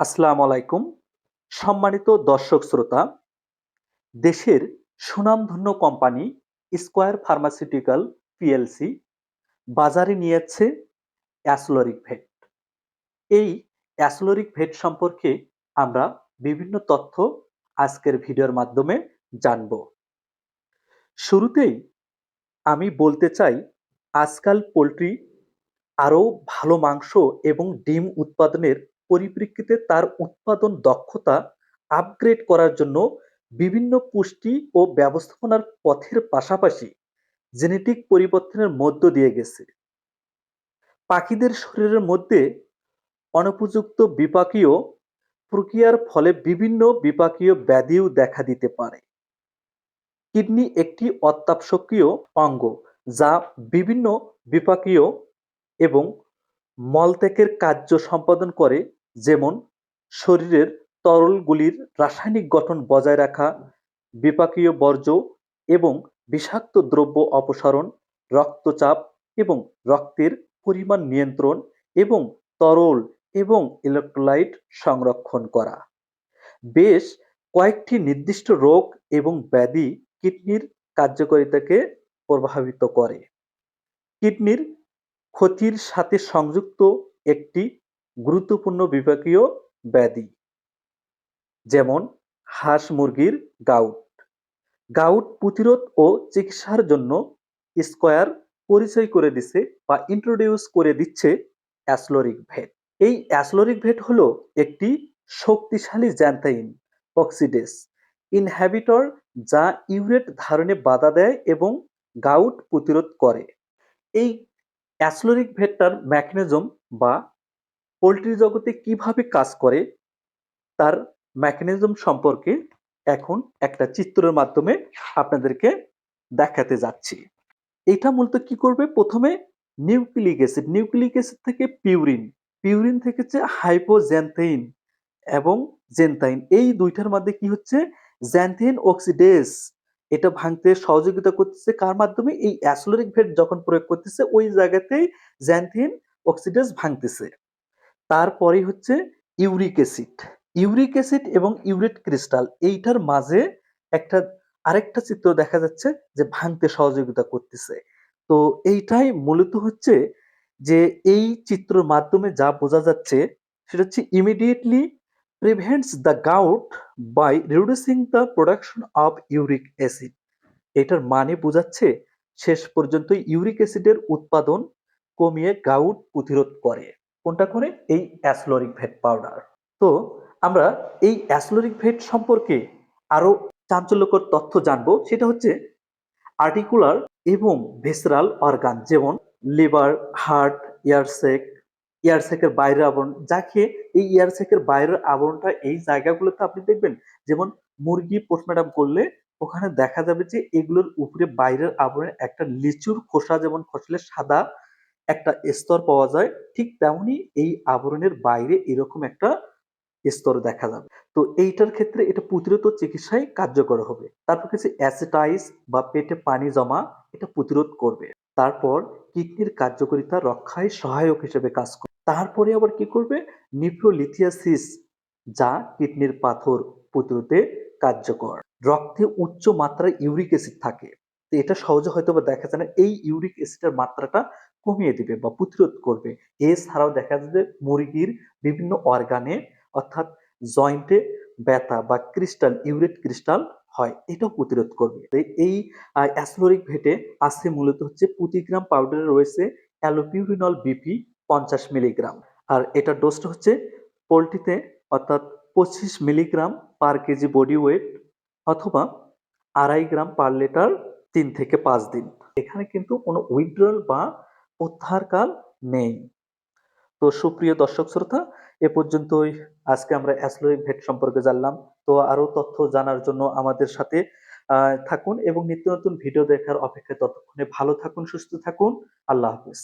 আসসালামু আলাইকুম। সম্মানিত দর্শক শ্রোতা, দেশের সুনামধন্য কোম্পানি স্কোয়ার ফার্মাসিউটিক্যাল পিএলসি বাজারে নিয়েছে অ্যাসলোরিক ভেট। এই অ্যাসলোরিক ভেট সম্পর্কে আমরা বিভিন্ন তথ্য আজকের ভিডিওর মাধ্যমে জানব। শুরুতেই আমি বলতে চাই, আজকাল পোলট্রি আরও ভালো মাংস এবং ডিম উৎপাদনের পরিপ্রেক্ষিতে তার উৎপাদন দক্ষতা আপগ্রেড করার জন্য বিভিন্ন পুষ্টি ও ব্যবস্থাপনার পথের পাশাপাশি জেনেটিক পরিবর্তনের মধ্য দিয়ে গেছে। পাখিদের শরীরের মধ্যে অনুপযুক্ত বিপাকীয় প্রক্রিয়ার ফলে বিভিন্ন বিপাকীয় ব্যাধিও দেখা দিতে পারে। কিডনি একটি অত্যাবশ্যকীয় অঙ্গ যা বিভিন্ন বিপাকীয় এবং মলত্যাগের কার্য সম্পাদন করে যেমন শরীরের তরলগুলির রাসায়নিক গঠন বজায় রাখা, বিপাকীয় বর্জ্য এবং বিষাক্ত দ্রব্য অপসারণ, রক্তচাপ এবং রক্তের পরিমাণ নিয়ন্ত্রণ এবং তরল এবং ইলেকট্রোলাইট সংরক্ষণ করা। বেশ কয়েকটি নির্দিষ্ট রোগ এবং ব্যাধি কিডনির কার্যকারিতাকে প্রভাবিত করে। কিডনির ক্ষতির সাথে সংযুক্ত একটি গুরুত্বপূর্ণ বিভাগীয় ব্যাধি, যেমন হাঁস মুরগির গাউট। গাউট প্রতিরোধ ও চিকিৎসার জন্য স্কয়ার পরিচয় করে দিচ্ছে বা ইন্ট্রোডিউস করে দিচ্ছে অ্যাসলোরিক ভেট। এই অ্যাসলোরিক ভেট হলো একটি শক্তিশালী জ্যান্থাইন অক্সিডেস ইনহ্যাবিটর যা ইউরেট ধারণে বাধা দেয় এবং গাউট প্রতিরোধ করে। এই অ্যাসলোরিক ভেটটার মেকানিজম বা পোলট্রি জগতে কীভাবে কাজ করে, তার মেকানিজম সম্পর্কে এখন একটা চিত্রের মাধ্যমে আপনাদেরকে দেখাতে যাচ্ছি। এটা মূলত কি করবে? প্রথমে নিউক্লিক অ্যাসিড নিউক্লিক অ্যাসিড থেকে পিউরিন পিউরিন থেকে হচ্ছে হাইপোজ্যান্থেইন এবং জেনথাইন এই দুইটার মধ্যে কি হচ্ছে? জ্যান্থেইন অক্সিডেস এটা ভাঙতে সহযোগিতা করতেছে কার মাধ্যমে? এই অ্যাসলোরিক ভেট যখন প্রয়োগ করতেছে, ওই জায়গাতেই জ্যান্থিন অক্সিডেস ভাঙতেছে। তারপরেই হচ্ছে ইউরিক অ্যাসিড। ইউরিক অ্যাসিড এবং ইউরেট ক্রিস্টাল এইটার মাঝে একটা আরেকটা চিত্র দেখা যাচ্ছে যে ভাঙতে সহযোগিতা করতেছে। তো এইটাই মূলত হচ্ছে যে এই চিত্রের মাধ্যমে যা বোঝা যাচ্ছে সেটা হচ্ছে immediately prevents the gout by reducing the production of uric acid এটার মানে বোঝাচ্ছে শেষ পর্যন্ত ইউরিক অ্যাসিডের উৎপাদন কমিয়ে গাউট প্রতিরোধ করে। কোনটা করে? এই অ্যাসলোরিক ভেট পাউডার। তো আমরা এই অ্যাসলোরিক ভেট সম্পর্কে আরও চাঞ্চল্যকর তথ্য জানব। সেটা হচ্ছে আর্টিকুলার এবং ভেসরাল অর্গান, যেমন লিভার, হার্ট, ইয়ারসেক, ইয়ারসেকের বাইরের আবরণ। যাকে এই ইয়ারসেকের বাইরের আবরণটা এই জায়গাগুলোতে আপনি দেখবেন, যেমন মুরগি পোস্টমর্টম করলে ওখানে দেখা যাবে যে এগুলোর উপরে বাইরের আবরণে একটা লিচুর খোসা যেমন ফসলের সাদা একটা স্তর পাওয়া যায়, ঠিক তেমনি এই আবরণের বাইরে এরকম একটা স্তর দেখা যাবে। তো এইটার ক্ষেত্রে এটা প্রতিরোধ চিকিৎসায় কার্যকর হবে। তারপর কিছু অ্যাসিটাইস বা পেটে পানি জমা এটা প্রতিরোধ করবে। তারপর কিডনির কার্যকারিতা রক্ষায় সহায়ক হিসেবে কাজ করবে। তারপরে আবার কি করবে? নিপ্রোলিথিয়াসিস যা কিডনির পাথর প্রতিরোধে কার্যকর। রক্তে উচ্চ মাত্রায় ইউরিক অ্যাসিড থাকে। তো এটা সহজে হয়তো বা দেখা যায় না। এই ইউরিক অ্যাসিডের মাত্রাটা কমিয়ে দিবে বা প্রতিরোধ করবে। এছাড়াও দেখা যায় যে মুরগির বিভিন্ন অর্গানে অর্থাৎ জয়েন্টে ব্যথা বা ক্রিস্টাল ইউরেট ক্রিস্টাল হয়, এটাও প্রতিরোধ করবে। এই অ্যাসলোরিক ভেটে আছে মূলত হচ্ছে প্রতি গ্রাম পাউডারে রয়েছে অ্যালোপিউরিনল বিপি পঞ্চাশ মিলিগ্রাম আর এটার ডোজটা হচ্ছে পোলট্রিতে অর্থাৎ পঁচিশ milligram per K G body weight অথবা আড়াই গ্রাম পার লিটার তিন থেকে পাঁচ দিন। এখানে কিন্তু কোনো উইথড্রল বা প্রত্যাহারকাল নেই। তো সুপ্রিয় দর্শক শ্রোতা, এ পর্যন্তই আজকে আমরা অ্যাসলোরিক ভেট সম্পর্কে জানলাম। তো আরও তথ্য জানার জন্য আমাদের সাথে থাকুন এবং নিত্য নতুন ভিডিও দেখার অপেক্ষায় ততক্ষণে ভালো থাকুন, সুস্থ থাকুন। আল্লাহ হাফিজ।